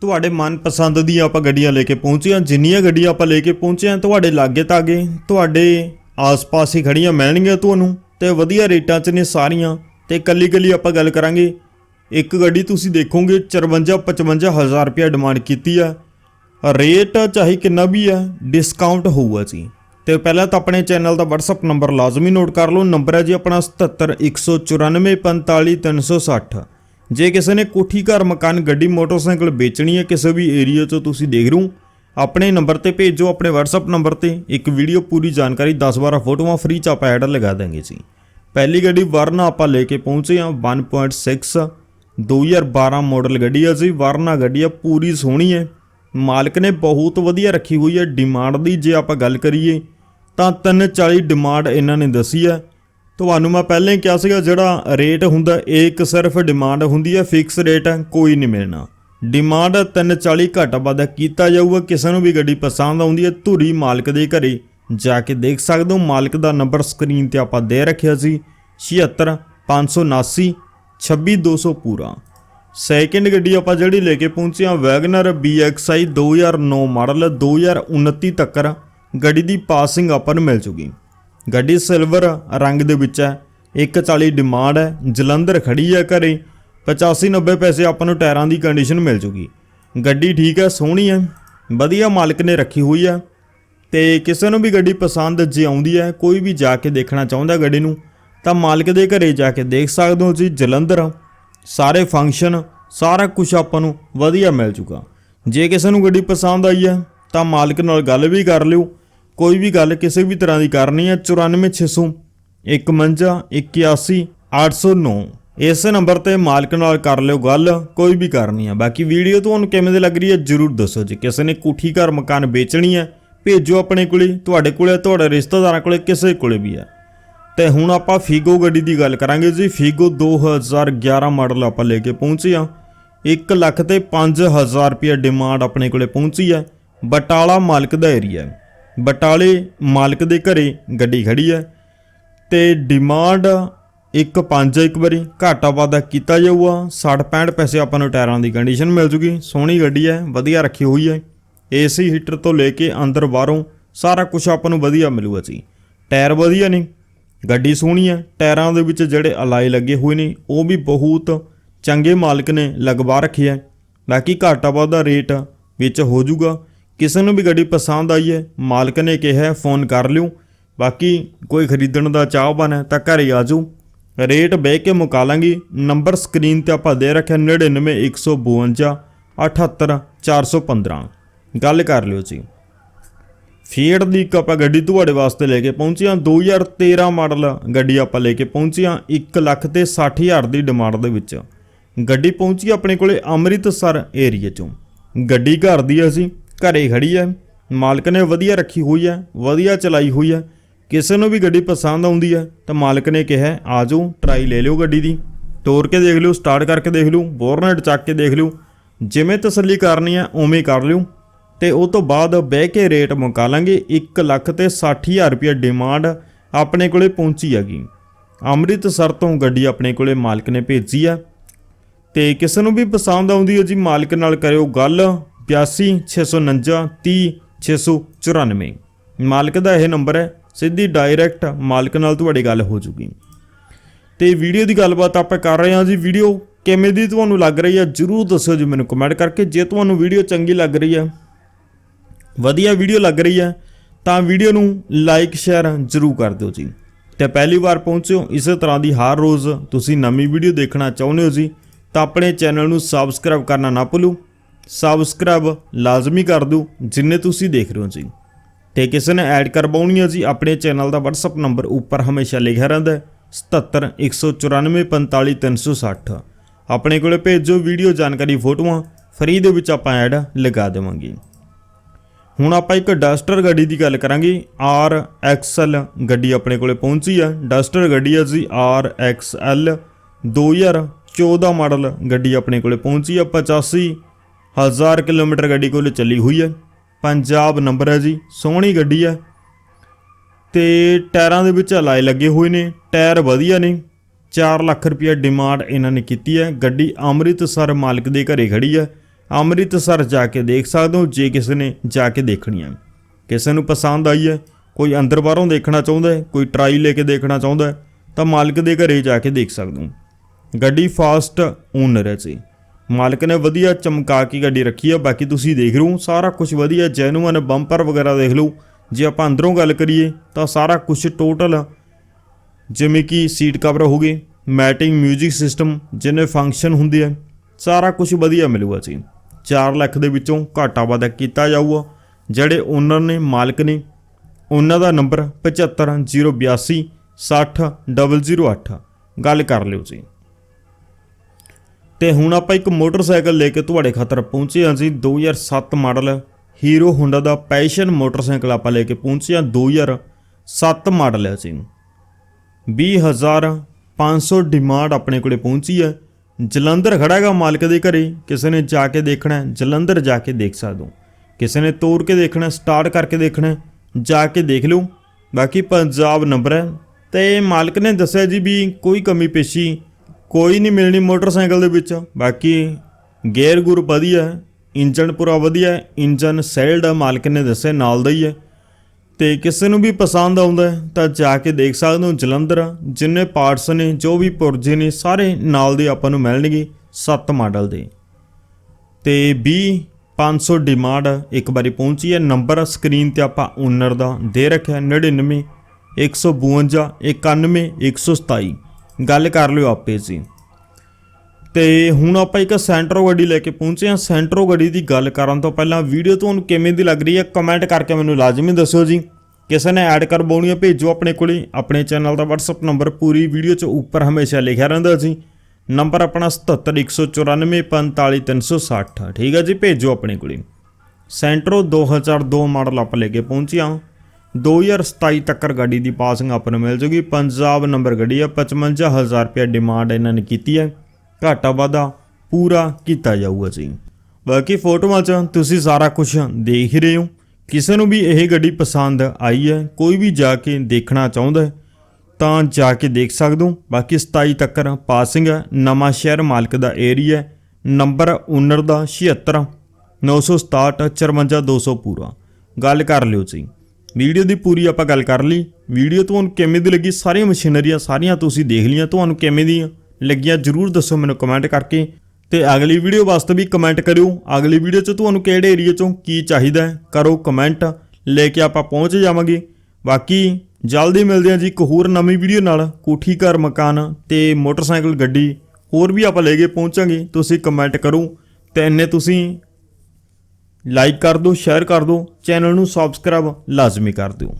ਤੁਹਾਡੇ ਮਨਪਸੰਦ ਦੀਆਂ ਆਪਾਂ ਗੱਡੀਆਂ ਲੈ ਕੇ ਪਹੁੰਚੇ ਹਾਂ। ਜਿੰਨੀਆਂ ਗੱਡੀਆਂ ਆਪਾਂ ਲੈ ਕੇ ਪਹੁੰਚੇ ਹਾਂ, ਤੁਹਾਡੇ ਲਾਗੇ ਤਾਗੇ, ਤੁਹਾਡੇ ਆਸ-ਪਾਸ ਹੀ ਖੜੀਆਂ ਮਿਲਣਗੀਆਂ ਤੁਹਾਨੂੰ ਤੇ ਵਧੀਆ ਰੇਟਾਂ 'ਚ ਨੇ ਸਾਰੀਆਂ। ਤੇ ਕੱਲੀ ਕੱਲੀ ਆਪਾਂ ਗੱਲ ਕਰਾਂਗੇ। ਇੱਕ ਗੱਡੀ ਤੁਸੀਂ ਦੇਖੋਗੇ 54 55 ਹਜ਼ਾਰ ਰੁਪਏ ਡਿਮਾਂਡ ਕੀਤੀ ਆ। ਰੇਟ ਚਾਹੇ ਕਿੰਨਾ ਵੀ ਆ, ਡਿਸਕਾਊਂਟ ਹੋਊਗਾ ਜੀ। ਤੇ ਪਹਿਲਾਂ ਤਾਂ ਆਪਣੇ ਚੈਨਲ ਦਾ WhatsApp ਨੰਬਰ ਲਾਜ਼ਮੀ ਨੋਟ ਕਰ ਲਓ। ਨੰਬਰ ਹੈ ਜੀ ਆਪਣਾ 7714945360 ਜੇ ਕਿਸੇ ਨੇ ਕੋਠੀ ਘਰ ਮਕਾਨ, ਗੱਡੀ, ਮੋਟਰਸਾਈਕਲ ਵੇਚਣੀ ਹੈ ਕਿਸੇ ਵੀ ਏਰੀਆ 'ਚੋਂ ਤੁਸੀਂ ਦੇਖ ਰਹੇ ਹੋ, ਆਪਣੇ ਨੰਬਰ ਤੇ ਭੇਜੋ, ਆਪਣੇ WhatsApp ਨੰਬਰ ਤੇ ਇੱਕ ਵੀਡੀਓ ਪੂਰੀ ਜਾਣਕਾਰੀ 10-12 ਫੋਟੋਆਂ ਫ੍ਰੀ ਚ ਆਪਾਂ ਐਡ ਲਗਾ ਦਾਂਗੇ ਜੀ। ਪਹਿਲੀ ਗੱਡੀ ਵਰਨਾ ਆਪਾਂ ਲੈ ਕੇ ਪਹੁੰਚੇ ਹਾਂ 1.6 2012 ਮਾਡਲ ਗੱਡੀ ਆ ਜੀ। ਵਰਨਾ ਗੱਡੀ ਆ, ਪੂਰੀ ਸੋਹਣੀ ਹੈ। ਮਾਲਕ ਨੇ ਬਹੁਤ ਵਧੀਆ ਰੱਖੀ ਹੋਈ ਹੈ। ਡਿਮਾਂਡ ਦੀ ਜੇ ਆਪਾਂ ਗੱਲ ਕਰੀਏ, ਤਾਂ 340 ਡਿਮਾਂਡ ਇਹਨਾਂ ਨੇ ਦੱਸੀ ਹੈ। ਤੁਹਾਨੂੰ ਮੈਂ ਪਹਿਲਾਂ ਹੀ ਕਿਹਾ ਸੀਗਾ, ਜਿਹੜਾ ਰੇਟ ਹੁੰਦਾ, ਇਹ ਇੱਕ ਸਿਰਫ ਡਿਮਾਂਡ ਹੁੰਦੀ ਹੈ ਫਿਕਸ ਰੇਟ ਕੋਈ ਨਹੀਂ ਮਿਲਣਾ। ਡਿਮਾਂਡ 340 ਘੱਟ ਵੱਧ ਕੀਤਾ ਜਾਊਗਾ, ਕਿਸੇ ਨੂੰ ਵੀ ਗੱਡੀ ਪਸੰਦ ਆਉਂਦੀ ਹੈ, ਧੁਰੀ ਮਾਲਕ ਦੇ ਘਰੇ ਜਾ ਕੇ ਦੇਖ ਸਕਦੇ ਹੋ, ਮਾਲਕ ਦਾ ਨੰਬਰ ਸਕਰੀਨ ਤੇ ਆਪਾਂ ਦੇ ਰੱਖਿਆ ਸੀ 76 579 26200 ਪੂਰਾ। ਸੈਕਿੰਡ ਗੱਡੀ ਆਪਾਂ ਜਿਹੜੀ ਲੈ ਕੇ ਪਹੁੰਚੇ ਹਾਂ ਵੈਗਨਰ BXI 2009 ਮਾਡਲ 2029 ਤੱਕ ਗੱਡੀ ਦੀ ਪਾਸਿੰਗ ਆਪਾਂ ਨੂੰ ਮਿਲ ਜੂਗੀ। ਗੱਡੀ ਸਿਲਵਰ ਰੰਗ ਦੇ ਵਿੱਚ ਹੈ 140 ਡਿਮਾਂਡ ਹੈ, ਜਲੰਧਰ ਖੜੀ ਹੈ ਘਰੇ 85 90 ਪੈਸੇ ਆਪਾਂ ਨੂੰ ਟਾਇਰਾਂ ਦੀ ਕੰਡੀਸ਼ਨ ਮਿਲ ਜੂਗੀ। ਗੱਡੀ ਠੀਕ ਹੈ, ਸੋਹਣੀ ਹੈ, ਵਧੀਆ ਮਾਲਕ ਨੇ ਰੱਖੀ ਹੋਈ ਹੈ, ਤੇ ਕਿਸੇ ਨੂੰ ਵੀ ਗੱਡੀ ਪਸੰਦ ਜੇ ਆਉਂਦੀ ਹੈ, ਕੋਈ ਵੀ ਜਾ ਕੇ ਦੇਖਣਾ ਚਾਹੁੰਦਾ ਗੱਡੀ ਨੂੰ, ਤਾਂ ਮਾਲਕ ਦੇ ਘਰੇ ਜਾ ਕੇ ਦੇਖ ਸਕਦੇ ਹੋ ਜੀ, ਜਲੰਧਰ, ਸਾਰੇ ਫੰਕਸ਼ਨ ਸਾਰਾ ਕੁਝ ਆਪਾਂ ਨੂੰ ਵਧੀਆ ਮਿਲ ਜੂਗਾ। ਜੇ ਕਿਸੇ ਨੂੰ ਗੱਡੀ ਪਸੰਦ ਆਈ ਹੈ, ਤਾਂ ਮਾਲਕ ਨਾਲ ਗੱਲ ਵੀ ਕਰ ਲਿਓ ਕੋਈ ਵੀ ਗੱਲ ਕਿਸੇ ਵੀ ਤਰ੍ਹਾਂ ਦੀ ਕਰਨੀ ਹੈ 94600 51 81 809 ਇਸ ਨੰਬਰ ਤੇ ਮਾਲਕ ਨਾਲ ਕਰ ਲਿਓ ਗੱਲ, ਕੋਈ ਵੀ ਕਰਨੀ ਹੈ। ਬਾਕੀ ਵੀਡੀਓ ਤੁਹਾਨੂੰ ਕਿਵੇਂ ਦੀ ਲੱਗ ਰਹੀ ਹੈ, ਜਰੂਰ ਦੱਸੋ ਜੀ। ਕਿਸੇ ਨੇ ਕੋਠੀ ਘਰ ਮਕਾਨ ਵੇਚਣੀ ਹੈ, ਭੇਜੋ ਆਪਣੇ ਕੋਲੇ। ਤੁਹਾਡੇ ਕੋਲੇ, ਤੁਹਾਡੇ ਰਿਸ਼ਤੇਦਾਰਾਂ ਕੋਲੇ, ਕਿਸੇ ਕੋਲੇ ਵੀ ਹੈ। ਤੇ ਹੁਣ ਆਪਾਂ ਫੀਗੋ ਗੱਡੀ ਦੀ ਗੱਲ ਕਰਾਂਗੇ ਜੀ। ਫੀਗੋ 2011 ਮਾਡਲ ਆਪਾਂ ਲੈ ਕੇ ਪਹੁੰਚੇ ਆ 1 ਲੱਖ ਤੇ 5000 ਰੁਪਏ ਡਿਮਾਂਡ ਆਪਣੇ ਕੋਲੇ ਪਹੁੰਚੀ ਹੈ। ਬਟਾਲਾ ਮਾਲਕ ਦਾ ਏਰੀਆ ਹੈ। ਬਟਾਲੇ ਮਾਲਕ ਦੇ ਘਰੇ ਗੱਡੀ ਖੜੀ ਹੈ ਤੇ ਡਿਮਾਂਡ ਇੱਕ ਪੰਜ ਇੱਕ ਵਾਰੀ, ਘਾਟਾ ਵਾਧਾ ਕੀਤਾ ਜਾਊਗਾ 60 65 ਪੈਸੇ ਆਪਾਂ ਨੂੰ ਟਾਇਰਾਂ ਦੀ ਕੰਡੀਸ਼ਨ ਮਿਲ ਜੂਗੀ, ਸੋਹਣੀ ਗੱਡੀ ਹੈ, ਵਧੀਆ ਰੱਖੀ ਹੋਈ ਹੈ। ਏਸੀ ਹੀਟਰ ਤੋਂ ਲੈ ਕੇ ਅੰਦਰ ਬਾਹਰੋਂ ਸਾਰਾ ਕੁਝ ਆਪਾਂ ਨੂੰ ਵਧੀਆ ਮਿਲੂਗਾ ਜੀ। ਟਾਇਰ ਵਧੀਆ ਨੇ, ਗੱਡੀ ਸੋਹਣੀ ਹੈ, ਟਾਇਰਾਂ ਦੇ ਵਿੱਚ ਜਿਹੜੇ ਅਲਾਈ ਲੱਗੇ ਹੋਏ ਨੇ, ਉਹ ਵੀ ਬਹੁਤ ਚੰਗੇ ਮਾਲਕ ਨੇ, ਲਗਵਾ ਰੱਖਿਆ ਹੈ। ਬਾਕੀ ਘਾਟਾ ਵਾਧਾ ਰੇਟ ਵਿੱਚ ਹੋ ਜਾਊਗਾ ਕਿਸੇ ਨੂੰ ਵੀ ਗੱਡੀ ਪਸੰਦ ਆਈ ਹੈ, ਮਾਲਕ ਨੇ ਕਿਹਾ ਫੋਨ ਕਰ ਲਿਓ। ਬਾਕੀ ਕੋਈ ਖਰੀਦਣ ਦਾ ਚਾਹਵਾਨ ਹੈ ਤਾਂ ਘਰੇ ਆ ਜਾਓ। ਰੇਟ ਬਹਿ ਕੇ ਮੁਕਾ ਲਾਂਗੇ ਨੰਬਰ ਸਕਰੀਨ ਤੇ ਆਪਾਂ ਦੇ ਰੱਖਿਆ 99152 78415 ਗੱਲ ਕਰ ਲਿਓ ਜੀ। ਫੀਡ ਦੀ ਇੱਕ ਆਪਾਂ ਗੱਡੀ ਤੁਹਾਡੇ ਵਾਸਤੇ ਲੈ ਕੇ ਪਹੁੰਚੇ ਹਾਂ। 2013 ਮਾਡਲ ਗੱਡੀ ਆਪਾਂ ਲੈ ਕੇ ਪਹੁੰਚੇ ਹਾਂ 1 ਲੱਖ ਤੇ 60000 ਦੀ ਡਿਮਾਂਡ ਦੇ ਵਿੱਚ। ਗੱਡੀ ਪਹੁੰਚੀ ਆਪਣੇ ਕੋਲੇ ਅੰਮ੍ਰਿਤਸਰ ਏਰੀਆ ਚੋਂ। ਗੱਡੀ ਘਰ ਦੀ ਹੈ ਅਸੀਂ ਘਰੇ ਖੜੀ ਹੈ ਮਾਲਕ ਨੇ ਵਧੀਆ ਰੱਖੀ ਹੋਈ ਹੈ ਵਧੀਆ ਚਲਾਈ ਹੋਈ ਹੈ ਕਿਸੇ ਨੂੰ ਵੀ ਗੱਡੀ ਪਸੰਦ ਆਉਂਦੀ ਹੈ ਤਾਂ ਮਾਲਕ ਨੇ ਕਿਹਾ ਆ ਜਾਓ ਟਰਾਈ ਲੈ ਲਿਓ ਗੱਡੀ ਦੀ। ਤੋਰ ਕੇ ਦੇਖ ਲਿਓ ਸਟਾਰਟ ਕਰਕੇ ਦੇਖ ਲਿਓ, ਬੋਰਨਟ ਚੱਕ ਕੇ ਦੇਖ ਲਿਓ। ਜਿਵੇਂ ਤਸੱਲੀ ਕਰਨੀ ਹੈ ਉਵੇਂ ਕਰ ਲਿਓ। ਤੇ ਉਹ ਤੋਂ ਬਾਅਦ ਬਹਿ ਕੇ ਰੇਟ ਮੁਕਾ ਲਾਂਗੇ। 1 ਲੱਖ ਤੇ 60000 ਰੁਪਏ ਡਿਮਾਂਡ ਆਪਣੇ ਕੋਲੇ ਪਹੁੰਚੀ ਹੈਗੀ। ਅੰਮ੍ਰਿਤਸਰ ਤੋਂ ਗੱਡੀ ਆਪਣੇ ਕੋਲੇ ਮਾਲਕ ਨੇ ਭੇਜੀ ਆ। ਤੇ ਕਿਸੇ ਨੂੰ ਵੀ ਪਸੰਦ ਆਉਂਦੀ ਹੈ ਜੀ, ਮਾਲਕ ਨਾਲ ਕਰਿਓ ਗੱਲ। 82 649 30 694 ਮਾਲਕ ਦਾ ਇਹ ਨੰਬਰ ਹੈ, ਸਿੱਧੀ ਡਾਇਰੈਕਟ ਮਾਲਕ ਨਾਲ ਤੁਹਾਡੀ ਗੱਲ ਹੋ ਜੂਗੀ। ਤੇ ਵੀਡੀਓ ਦੀ ਗੱਲਬਾਤ ਆਪਾਂ ਕਰ ਰਹੇ ਹਾਂ ਜੀ। ਵੀਡੀਓ ਕਿਵੇਂ ਦੀ ਤੁਹਾਨੂੰ ਲੱਗ ਰਹੀ ਹੈ, ਜਰੂਰ ਦੱਸਿਓ ਜੀ ਮੈਨੂੰ ਕਮੈਂਟ ਕਰਕੇ। ਜੇ ਤੁਹਾਨੂੰ ਵੀਡੀਓ ਚੰਗੀ ਲੱਗ ਰਹੀ ਹੈ, ਵਧੀਆ ਵੀਡੀਓ ਲੱਗ ਰਹੀ ਹੈ, ਤਾਂ ਵੀਡੀਓ ਨੂੰ ਲਾਈਕ ਸ਼ੇਅਰ ਜਰੂਰ ਕਰ ਦਿਓ ਜੀ। ਤੇ ਪਹਿਲੀ ਵਾਰ ਪਹੁੰਚਿਓ ਇਸੇ ਤਰ੍ਹਾਂ ਦੀ ਹਰ ਰੋਜ਼ ਤੁਸੀਂ ਨਵੀਂ ਵੀਡੀਓ ਦੇਖਣਾ ਚਾਹੁੰਦੇ ਹੋ ਜੀ, ਤਾਂ ਆਪਣੇ ਚੈਨਲ ਨੂੰ ਸਬਸਕ੍ਰਾਈਬ ਕਰਨਾ ਨਾ ਭੁੱਲੋ। ਸਬਸਕ੍ਰਾਈਬ ਲਾਜ਼ਮੀ ਕਰ ਦਿਓ, ਜਿੰਨੇ ਤੁਸੀਂ ਦੇਖ ਰਹੇ ਹੋ ਜੀ। ਤੇ ਕਿਸੇ ਨੇ ਐਡ ਕਰਵਾਉਣੀ ਹੈ ਜੀ, ਆਪਣੇ ਚੈਨਲ ਦਾ WhatsApp ਨੰਬਰ ਉੱਪਰ ਹਮੇਸ਼ਾ ਲਿਖਿਆ ਰਹਿੰਦਾ ਹੈ 77 194 45 360 ਆਪਣੇ ਕੋਲੇ ਭੇਜੋ ਵੀਡੀਓ ਜਾਣਕਾਰੀ, ਫੋਟੋਆਂ ਫਰੀ ਦੇ ਵਿੱਚ ਆਪਾਂ ਐਡ ਲਗਾ ਦੇਵਾਂਗੇ। ਹੁਣ ਆਪਾਂ ਇੱਕ ਡਸਟਰ ਗੱਡੀ ਦੀ ਗੱਲ ਕਰਾਂਗੇ, ਆਰ ਐਕਸਐਲ ਗੱਡੀ ਆਪਣੇ ਕੋਲੇ ਪਹੁੰਚੀ ਆ। ਡਸਟਰ ਗੱਡੀ ਆ ਜੀ, ਆਰ ਐਕਸਐਲ 2014 ਮਾਡਲ ਗੱਡੀ ਆਪਣੇ ਕੋਲੇ ਪਹੁੰਚੀ ਆ 85 ਹਜ਼ਾਰ ਕਿਲੋਮੀਟਰ ਗੱਡੀ ਕੋਲ ਚੱਲੀ ਹੋਈ ਹੈ। ਪੰਜਾਬ ਨੰਬਰ ਹੈ ਜੀ, ਸੋਹਣੀ ਗੱਡੀ ਹੈ। ਤੇ ਟਾਇਰਾਂ ਦੇ ਵਿੱਚ ਅਲਾਈ ਲੱਗੇ ਹੋਏ ਨੇ, ਟਾਇਰ ਵਧੀਆ ਨੇ। 4 ਲੱਖ ਰੁਪਏ ਡਿਮਾਂਡ ਇਹਨਾਂ ਨੇ ਕੀਤੀ ਹੈ। ਗੱਡੀ ਅੰਮ੍ਰਿਤਸਰ ਮਾਲਕ ਦੇ ਘਰੇ ਖੜੀ ਹੈ। ਅੰਮ੍ਰਿਤਸਰ ਜਾ ਕੇ ਦੇਖ ਸਕਦੇ ਹੋ, ਜੇ ਕਿਸੇ ਨੇ ਜਾ ਕੇ ਦੇਖਣੀ ਹੈ। ਕਿਸੇ ਨੂੰ ਪਸੰਦ ਆਈ ਹੈ, ਕੋਈ ਅੰਦਰ ਬਾਹਰੋਂ ਦੇਖਣਾ ਚਾਹੁੰਦਾ ਹੈ, ਕੋਈ ਟਰਾਈ ਲੈ ਕੇ ਦੇਖਣਾ ਚਾਹੁੰਦਾ ਹੈ, ਤਾਂ ਮਾਲਕ ਦੇ ਘਰੇ ਜਾ ਕੇ ਦੇਖ ਸਕਦੇ ਹੋ। ਗੱਡੀ ਫਾਸਟ ਓਨਰ ਹੈ ਜੀ। ਮਾਲਕ ਨੇ ਵਧੀਆ ਚਮਕਾ ਕੇ ਗੱਡੀ ਰੱਖੀ ਆ, ਬਾਕੀ ਤੁਸੀਂ ਦੇਖ ਰਹੇ ਹੋ, ਸਾਰਾ ਕੁਝ ਵਧੀਆ ਜੈਨੂਅਨ ਬੰਪਰ ਵਗੈਰਾ ਦੇਖ ਲਓ। ਜੇ ਆਪਾਂ ਅੰਦਰੋਂ ਗੱਲ ਕਰੀਏ, ਤਾਂ ਸਾਰਾ ਕੁਝ ਟੋਟਲ ਜਿਵੇਂ ਕਿ ਸੀਟ ਕਵਰ ਹੋ ਗਏ ਮੈਟਿੰਗ 뮤직 ਸਿਸਟਮ ਜਿੰਨੇ ਫੰਕਸ਼ਨ ਹੁੰਦੇ ਆ, ਸਾਰਾ ਕੁਝ ਵਧੀਆ ਮਿਲੂਗਾ ਜੀ। 4 ਲੱਖ ਦੇ ਵਿੱਚੋਂ ਘਾਟਾ ਵਾਧਾ ਕੀਤਾ ਜਾਊਗਾ। ਜਿਹੜੇ ਓਨਰ ਨੇ, ਮਾਲਕ ਨੇ, ਉਹਨਾਂ ਦਾ ਨੰਬਰ 75082 60008 ਗੱਲ ਕਰ ਲਿਓ ਜੀ। ਤੇ ਹੁਣ ਆਪਾਂ ਇੱਕ ਮੋਟਰਸਾਈਕਲ ਲੈ ਕੇ ਤੁਹਾਡੇ ਖਾਤਰ ਪਹੁੰਚੇ ਹਾਂ ਜੀ। 2007 ਮਾਡਲ ਹੀਰੋ ਹੋਂਡਾ ਦਾ ਪੈਸ਼ਨ ਮੋਟਰਸਾਈਕਲ ਆਪਾਂ ਲੈ ਕੇ ਪਹੁੰਚੇ ਹਾਂ। 2007 ਮਾਡਲ ਹੈ ਜੀ 20500 ਡਿਮਾਂਡ ਆਪਣੇ ਕੋਲੇ ਪਹੁੰਚੀ ਹੈ। ਜਲੰਧਰ ਖੜਾ ਹੈਗਾ ਮਾਲਕ ਦੇ ਘਰੇ। ਕਿਸੇ ਨੇ ਜਾ ਕੇ ਦੇਖਣਾ ਜਲੰਧਰ ਜਾ ਕੇ ਦੇਖ ਸਕਦੇ ਹੋ। ਕਿਸੇ ਨੇ ਤੋੜ ਕੇ ਦੇਖਣਾ ਸਟਾਰਟ ਕਰਕੇ ਦੇਖਣਾ ਜਾ ਕੇ ਦੇਖ ਲਓ। ਬਾਕੀ ਪੰਜਾਬ ਨੰਬਰ ਹੈ। ਤੇ ਮਾਲਕ ਨੇ ਦੱਸਿਆ ਜੀ ਵੀ ਕੋਈ ਕਮੀ ਪੇਸ਼ੀ ਕੋਈ ਨਹੀਂ ਮਿਲਣੀ ਮੋਟਰਸਾਈਕਲ ਦੇ ਵਿੱਚ। ਬਾਕੀ ਗੇਅਰ ਗੁਰ ਵਧੀਆ ਹੈ ਇੰਜਨ ਪੂਰਾ ਵਧੀਆ ਹੈ ਇੰਜਨ ਸੈਲਡ ਮਾਲਕ ਨੇ ਦੱਸਿਆ, ਨਾਲ ਦਾ ਹੀ ਹੈ। ਤੇ ਕਿਸੇ ਨੂੰ ਵੀ ਪਸੰਦ ਆਉਂਦਾ ਤਾਂ ਜਾ ਕੇ ਦੇਖ ਸਕਦੇ ਹੋ, ਜਲੰਧਰ ਜਿੰਨੇ ਪਾਰਟਸ ਨੇ, ਜੋ ਵੀ ਪੁਰਜੇ ਨੇ, ਸਾਰੇ ਨਾਲ ਦੇ ਆਪਾਂ ਨੂੰ ਮਿਲਣਗੇ 7 ਮਾਡਲ ਦੇ। ਤੇ 20 500 ਡਿਮਾਂਡ ਇੱਕ ਵਾਰੀ ਪਹੁੰਚੀ ਹੈ ਨੰਬਰ ਸਕਰੀਨ ਤੇ ਆਪਾਂ ਓਨਰ ਦਾ ਦੇ ਰੱਖਿਆ 99 152 91 127 ਗੱਲ ਕਰ ਲਿਓ ਆਪੇ ਜੀ। ਤੇ ਹੁਣ ਆਪਾਂ ਇੱਕ ਸੈਂਟਰੋ ਗੱਡੀ ਲੈ ਕੇ ਪਹੁੰਚੇ ਹਾਂ। ਸੈਂਟਰੋ ਗੱਡੀ ਦੀ ਗੱਲ ਕਰਨ ਤੋਂ ਪਹਿਲਾਂ ਵੀਡੀਓ ਤੁਹਾਨੂੰ ਕਿਵੇਂ ਦੀ ਲੱਗ ਰਹੀ ਹੈ ਕਮੈਂਟ ਕਰਕੇ ਮੈਨੂੰ ਲਾਜ਼ਮੀ ਦੱਸਿਓ ਜੀ। ਕਿਸੇ ਨੇ ਐਡ ਕਰਵਾਉਣੀ ਹੈ ਭੇਜੋ ਆਪਣੇ ਕੋਲੇ। ਆਪਣੇ ਚੈਨਲ ਦਾ WhatsApp ਨੰਬਰ ਪੂਰੀ ਵੀਡੀਓ 'ਚ ਉੱਪਰ ਹਮੇਸ਼ਾ ਲਿਖਿਆ ਰਹਿੰਦਾ ਜੀ। ਨੰਬਰ ਆਪਣਾ 7714945360 ਠੀਕ ਹੈ ਜੀ, ਭੇਜੋ ਆਪਣੇ ਕੋਲੇ। ਸੈਂਟਰੋ 2002 ਮਾਡਲ ਆਪਾਂ ਲੈ ਕੇ ਪਹੁੰਚੇ ਹਾਂ। 2027 ਤੱਕ ਗੱਡੀ ਦੀ ਪਾਸਿੰਗ ਆਪਾਂ ਨੂੰ ਮਿਲ ਜੂਗੀ। ਪੰਜਾਬ ਨੰਬਰ ਗੱਡੀ ਆ 55000 ਰੁਪਏ ਡਿਮਾਂਡ ਇਹਨਾਂ ਨੇ ਕੀਤੀ ਹੈ। ਘਾਟਾ ਵਾਧਾ ਪੂਰਾ ਕੀਤਾ ਜਾਊਗਾ ਜੀ। ਬਾਕੀ ਫੋਟੋਆਂ 'ਚ ਤੁਸੀਂ ਸਾਰਾ ਕੁਝ ਦੇਖ ਹੀ ਰਹੇ ਹੋ। ਕਿਸੇ ਨੂੰ ਵੀ ਇਹ ਗੱਡੀ ਪਸੰਦ ਆਈ ਹੈ, ਕੋਈ ਵੀ ਜਾ ਕੇ ਦੇਖਣਾ ਚਾਹੁੰਦਾ ਤਾਂ ਜਾ ਕੇ ਦੇਖ ਸਕਦੇ ਹੋ। ਬਾਕੀ 27 ਤੱਕ ਪਾਸਿੰਗ ਹੈ, ਨਵਾਂ ਸ਼ਹਿਰ ਮਾਲਕ ਦਾ ਏਰੀਆ ਨੰਬਰ ਓਨਰ ਦਾ 76 967 54200 ਪੂਰਾ। ਗੱਲ ਕਰ ਲਿਓ ਜੀ। ਵੀਡੀਓ ਦੀ ਪੂਰੀ ਆਪਾਂ ਗੱਲ ਕਰ ਲਈ। ਵੀਡੀਓ ਤੁਹਾਨੂੰ ਕਿਵੇਂ ਦੀ ਲੱਗੀ ਸਾਰੀਆਂ ਮਸ਼ੀਨਰੀਆਂ ਸਾਰੀਆਂ ਤੁਸੀਂ ਦੇਖ ਲਈਆਂ, ਤੁਹਾਨੂੰ ਕਿਵੇਂ ਦੀਆਂ ਲੱਗੀਆਂ ਜਰੂਰ ਦੱਸੋ ਮੈਨੂੰ ਕਮੈਂਟ ਕਰਕੇ। ਤੇ ਅਗਲੀ ਵੀਡੀਓ ਵਾਸਤੇ ਵੀ ਕਮੈਂਟ ਕਰਿਓ। ਅਗਲੀ ਵੀਡੀਓ 'ਚ ਤੁਹਾਨੂੰ ਕਿਹੜੇ ਏਰੀਆ 'ਚੋਂ ਕੀ ਚਾਹੀਦਾ ਹੈ, ਕਰੋ ਕਮੈਂਟ ਲੈ ਕੇ ਆਪਾਂ ਪਹੁੰਚ ਜਾਵਾਂਗੇ। ਬਾਕੀ ਜਲਦੀ ਮਿਲਦੇ ਹਾਂ ਜੀ ਇੱਕ ਹੋਰ ਨਵੀਂ ਵੀਡੀਓ ਨਾਲ, ਕੋਠੀ ਘਰ ਮਕਾਨ ਤੇ ਮੋਟਰਸਾਈਕਲ ਗੱਡੀ, ਹੋਰ ਵੀ ਆਪਾਂ ਲੈ ਕੇ ਪਹੁੰਚਾਂਗੇ। ਤੁਸੀਂ ਕਮੈਂਟ ਕਰੋ ਤੇ ਇੰਨੇ ਤੁਸੀਂ ਲਾਈਕ ਕਰ ਦਿਓ ਸ਼ੇਅਰ ਕਰ ਦਿਓ ਚੈਨਲ ਨੂੰ ਸਬਸਕ੍ਰਾਈਬ ਲਾਜ਼ਮੀ ਕਰ ਦਿਓ।